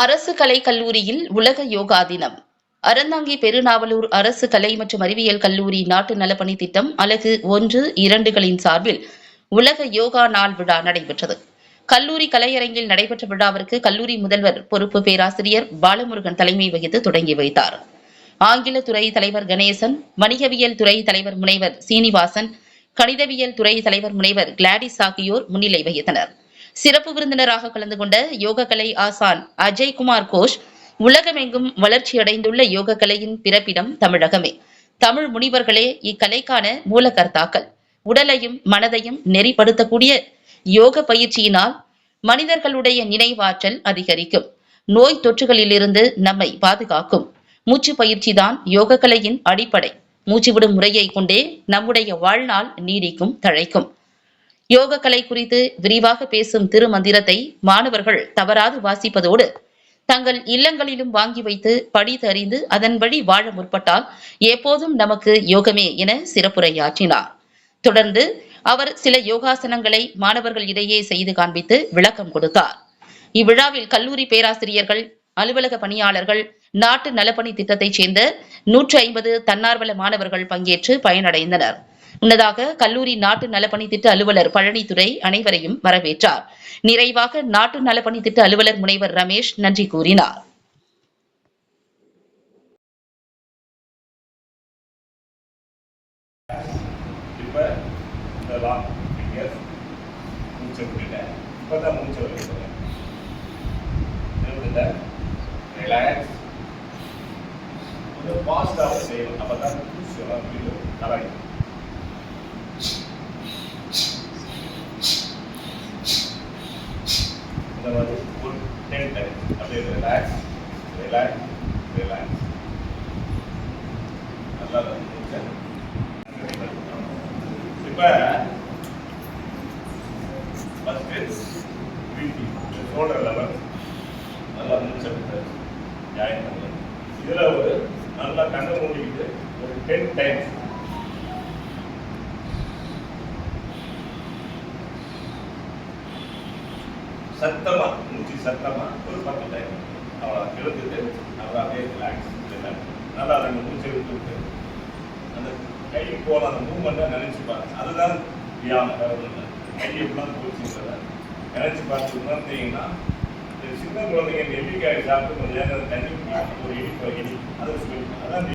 அரசு கலை கல்லூரியில் உலக யோகா தினம். அறந்தாங்கி பெருநாவலூர் அரசு கலை மற்றும் அறிவியல் கல்லூரி நாட்டு நலப்பணி திட்டம் அலகு ஒன்று இரண்டுகளின் சார்பில் உலக யோகா நாள் விழா நடைபெற்றது. கல்லூரி கலையரங்கில் நடைபெற்ற விழாவிற்கு கல்லூரி முதல்வர் பொறுப்பு பேராசிரியர் பாலமுருகன் தலைமை வகித்து தொடங்கி வைத்தார். ஆங்கில துறை தலைவர் கணேசன் வணிகவியல் துறை தலைவர் முனைவர் சீனிவாசன் கணிதவியல் துறை தலைவர் முனைவர் கிளாடிஸ் ஆகியோர் முன்னிலை வகித்தனர். சிறப்பு விருந்தினராக கலந்து கொண்ட யோகக்கலை ஆசான் அஜய்குமார் கோஷ் உலகமெங்கும் வளர்ச்சியடைந்துள்ள யோகக்கலையின் பிறப்பிடம் தமிழகமே. தமிழ் முனிவர்களே இக்கலைக்கான மூலகர்த்தாக்கள். உடலையும் மனதையும் நெறிப்படுத்தக்கூடிய யோக பயிற்சியினால் மனிதர்களுடைய நினைவாற்றல் அதிகரிக்கும். நோய் தொற்றுகளிலிருந்து நம்மை பாதுகாக்கும். மூச்சு பயிற்சி தான் யோகக்கலையின் அடிப்படை. மூச்சு விடும் முறையை கொண்டே நம்முடைய வாழ்நாள் நீடிக்கும் தழைக்கும். யோக கலை குறித்து விரிவாக பேசும் திருமந்திரத்தை மாணவர்கள் தவறாது வாசிப்பதோடு தங்கள் இல்லங்களிலும் வாங்கி வைத்து படித்து அறிந்து அதன் வழி வாழ முற்பட்டால் எப்போதும் நமக்கு யோகமே என சிறப்புரையாற்றினார். தொடர்ந்து அவர் சில யோகாசனங்களை மாணவர்கள் இடையே செய்து காண்பித்து விளக்கம் கொடுத்தார். இவ்விழாவில் கல்லூரி பேராசிரியர்கள் அலுவலக பணியாளர்கள் நாட்டு நலப்பணி திட்டத்தைச் சேர்ந்த நூற்று ஐம்பது தன்னார்வல மாணவர்கள் பங்கேற்று பயனடைந்தனர். முன்னதாக கல்லூரி நாட்டு நலப்பணி திட்ட அலுவலர் பழனித்துறை அனைவரையும் வரவேற்றார். நிறைவாக நாட்டு நலப்பணி திட்ட அலுவலர் முனைவர் ரமேஷ் நன்றி கூறினார். ரிலாக்ஸ் கொஞ்சம் ஃபாஸ்ட்டாகவும் செய்யணும். அப்போ தான் அந்த மாதிரி ஒரு டென் டைம் அப்படியே ரிலாக்ஸ் ரிலாக்ஸ் ரிலாக்ஸ் நல்லா மூச்சை இப்போ ஃபஸ்ட்டு பிரீத்திங் ஷோல்டர் லெவல் நல்லா மூச்சை ஜாயின் பண்ணி இதில் ஒரு நல்லா கண்ணை மூடிக்கிட்டு ஒரு டென் டைம்ஸ் சத்தமா மூச்சு சத்தமா ஒரு பத்து டைம் அவளை எழுத்துட்டு அவளை அப்படியே ரிலாக்ஸ் நல்லா ரெண்டு மூச்சு விட்டு அந்த கை போல அந்த மூமெண்ட்டை நினைச்சு பாருங்க அதுதான் தியானம் வேறு ஒன்றும் இல்லை கை எப்படிலாம் போச்சுன்றத நினைச்சு பார்த்து உணர்ந்தீங்கன்னா சின்ன குழந்தைங்க நெல்லிக்காய் சாப்பிட்டு கொஞ்சம் தண்ணி ஒரு இனிப்பு இனி அதை அதான்